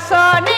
শাসন